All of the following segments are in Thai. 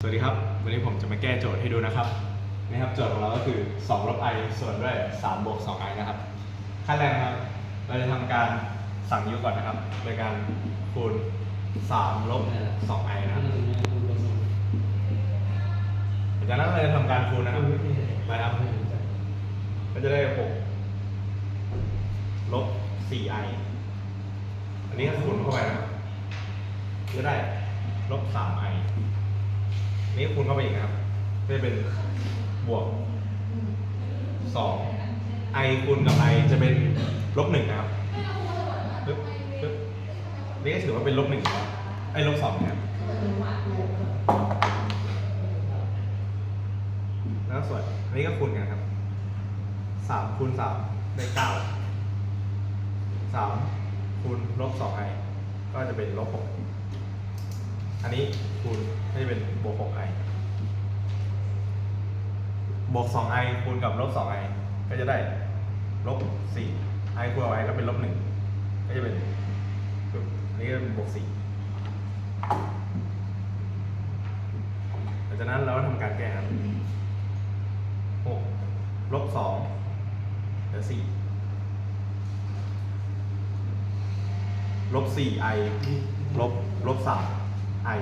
สวัสดีครับ วันนี้ผมจะมาแก้โจทย์ให้ดูนะครับนี่ครับโจทย์ของเราก็คือ2ลบ i ส่วนด้วย3บวก 2 i นะครับขั้นแรกนะครับเราจะทำการสั่งยุก่อนนะครับ โดยการคูณ3ลบ 2 i นะครับจากนั้นเราจะทำการคูณนะครับมาครับก็จะได้6ลบ 4 i อันนี้ก็คูณเข้าไปนะครับก็ได้ลบ 3 i นี่คูณเข้าไปอีกนะครับก็จะเป็นบวกสอง i คูณกับ i จะเป็นลบหนึ่งนะครับปึ๊บปึ๊บนี่ก็ถือว่าเป็นลบหนึ่งครับไอ้ลบสองนะครับแล้วส่วนอันนี้ก็คูณกันครับสามคูณสามได้เก้าสามคูณลบสอง i ก็จะเป็นลบหกอันนี้ คูณก็จะเป็นบวก 6i บวก 2i คูณกับลบ 2i ก็จะได้ลบ 4i คูณกับ i ก็เป็นลบ1ก็จะเป็นอันนี้ก็เป็นบวก4หลังจากนั้นเราก็ทำการแก้ครับ6ลบ2เหลือ4ลบ 4i ลบลบ 3i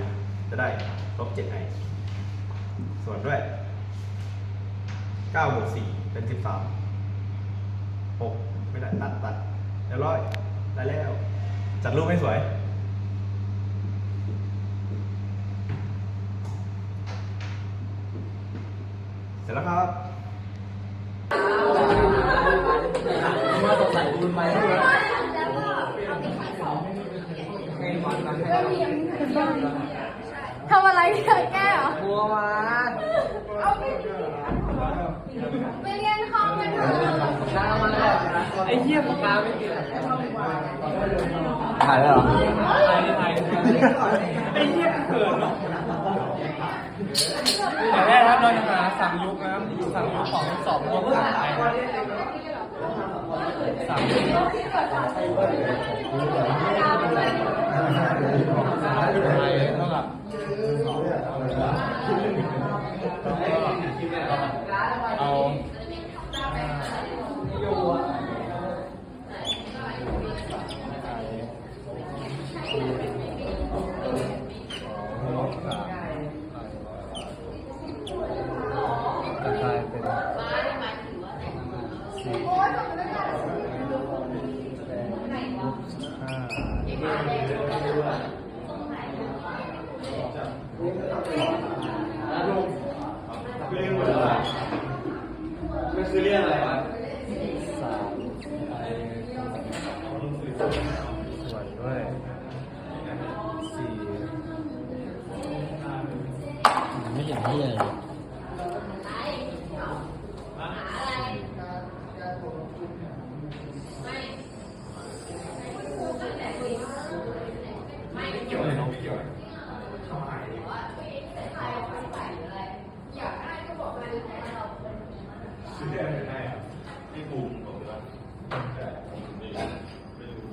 จะได้ลบ 7i ส่วนด้วย9บวก4เป็น 13 6 ไม่ได้ตัดตัดเรียบร้อยได้แล้ว จัดรูปให้สวยเสร็จแล้วครับมาตกใส่บุญไหม ทำอะไรเธอแก้เหรอบัวมาเอาไปไปเรียนห้องกันเถอะน้ามาแล้วไอ้เหี้ยปากกาไม่ติดถ่ายแล้วเหรอถ่ายถ่ายไอ้เหี้ยเกิดเนาะอย่แรกครับเราจะหาสั่งยุกนะครับสั่งยุกของสองบวกสามไปนะสั่งยุกไปเท่ากับ องแล้วก็เอา จะกลายเป็นสี่แปดห้า ไม่คือ เรียกอะไรวะ สามไปส่วนด้วยสี่ ไม่เห็นที่เลย เกี่ยวอะไรน้องไม่เกี่ยวอะไรทำไมซื้อได้ไม่ได้ครับที่บูมบอกว่าแต่ผมไม่รู้ไม่รู้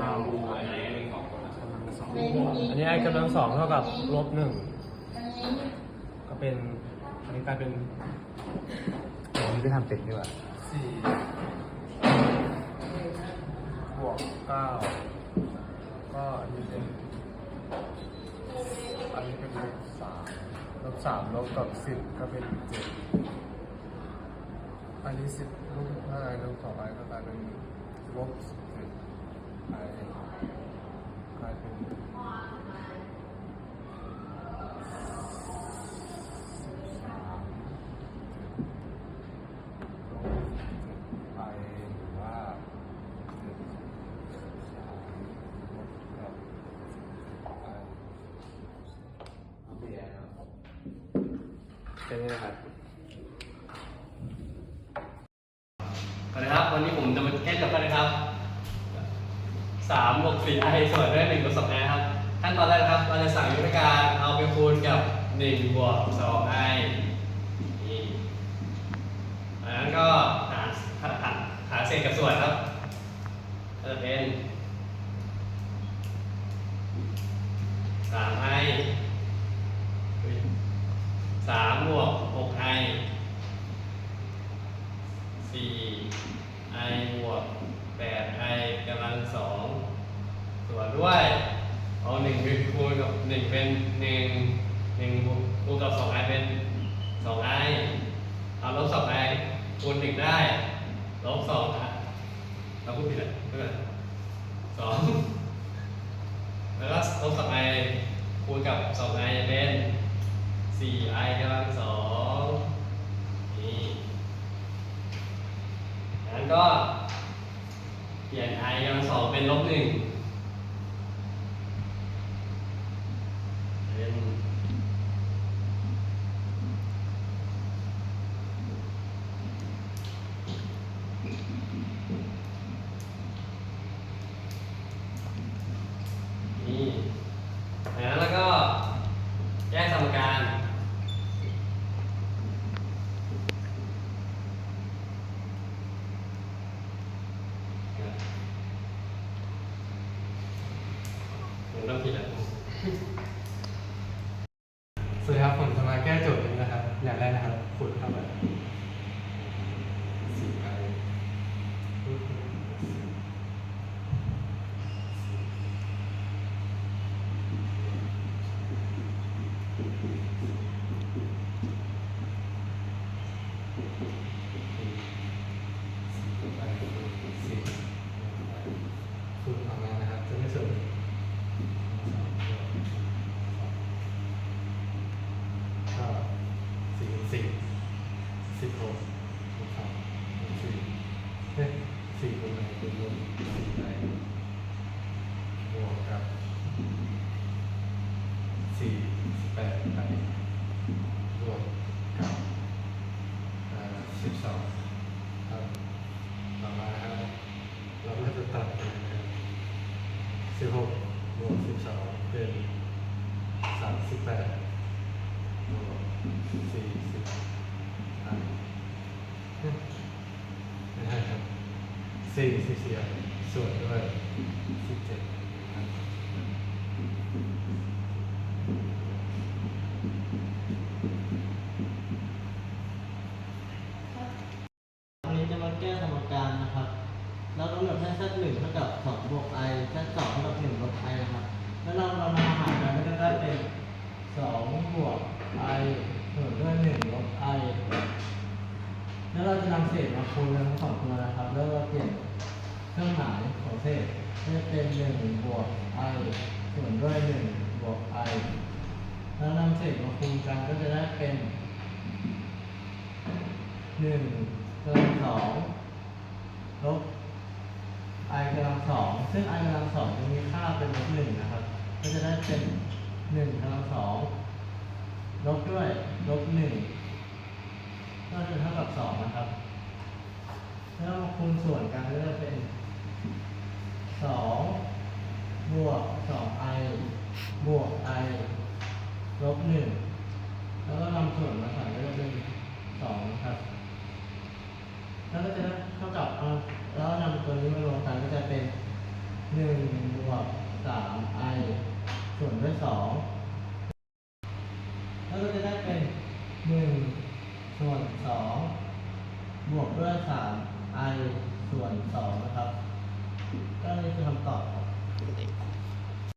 เราบูมอะไรของคนละ อันนี้ไอ้ กำลังสองเท่ากับลบหนึ่งก็เป็นอันนี้กลายเป็นผมนี่ก็ทำเป็นดีกว่าสี่บวกเก้าก็อันนี้เป็นอันนี้เป็นลบสามลบสามลบกับสิบก็เป็นเจ็ดอันนี้สิบลบห้าลบสองไปก็กลายเป็นลบสิบเจ็ดไปกลายเป็นสิบสามลบเจ็ดไปหรือว่าเจ็ดสามลบกับไป เป็นไงครับสวัสดีครับ วันนี้ผมจะมาแก้โจทย์กันนะครับสามบวกสี่ไอส่วนได้หนึ่งบวกสองไอครับ ขั้นตอนแรกนะครับ เราจะสั่งยุทธการเอาไปคูณกับหนึ่งบวกสองไอนี่อันนั้นก็หาหาหาเศษกับส่วนครับก็จะเป็นสามไอ สามบวกหกไอสี่ไอบวกแปดไอกำลังสองส่วนด้วย เอาหนึ่งคูณกับหนึ่งเป็นหนึ่งหนึ่งคูณกับสองไอเป็นสองไอเอาลบสองไอคูณหนึ่งได้ลบสองนะเราพูดผิดอะเพื่อนสองแล้วก็ลบสองไอคูณกับสองไอเป็น สี่ไอกำลังสองนี่งั้นก็เปลี่ยนไอกำลังสองเป็นลบหนึ่ง เป็นนี่จากนั้นแล้วก็แยกสมการผม เริ่มผิดแล้วสวัสดีครับผมจะมาแก้โจทย์นี้นะครับ อย่างแรกนะครับขุดครับไปสี่ไอคูณออกมานะครับ จะไม่สุด ก็สี่สี่สิบหกสิบสองสิบสี่เอ๊ะสี่คูณอะไรคูณรวมสี่ไปบวกกับสี่สิบ แปดไปบวกกับสิบสองครับต่อมาครับเราก็จะตัดนะครับสิบหกบวกสิบสองเป็นสามสิบแปดบวกสี่สิบอะไม่ได้ครับสี่สิบสี่ส่วนด้วยสิบเจ็ดครับ วันนี้จะมาแก้สมการนะครับ เรากำ หนึ่งเท่ากับสองบวก i z สองเท่ากับหนึ่งลบ i นะครับ แล้วเราเรามาหารกันก็จะได้เป็นสองบวก i ส่วนด้วยหนึ่งลบ i แล้วเราจะนำเศษมาคูณกันทั้งสองตัวนะครับ แล้วเราเปลี่ยนเครื่องหมายของเศษให้เป็นหนึ่งบวก i ส่วนด้วยหนึ่งบวก i แล้วนำเศษมาคูณกันก็จะได้เป็นหนึ่งกำลังสองลบ สองซึ่ง i กำลังสองจะมีค่าเป็นลบหนึ่งนะครับ ก็จะได้เป็นหนึ่งกำลังสองลบด้วยลบหนึ่งก็จะเท่ากับสองนะครับแล้วมาคูณส่วนกันก็จะเป็นสองบวกสอง i บวก i ลบหนึ่งแล้วก็นำส่วนมาใส่ก็จะเป็นสองนะครับ แล้วก็จะได้เท่ากับเอาแล้วนำตัวนี้มารวมกันก็จะเป็นหนึ่งบ วกสาม i ส่วนด้วยสองแล้วก็จะได้เป็นหนึ่งส่วนสองบวกด้วยสาม i ส่วนสองนะครับ ก็นี่คือคำตอบครับ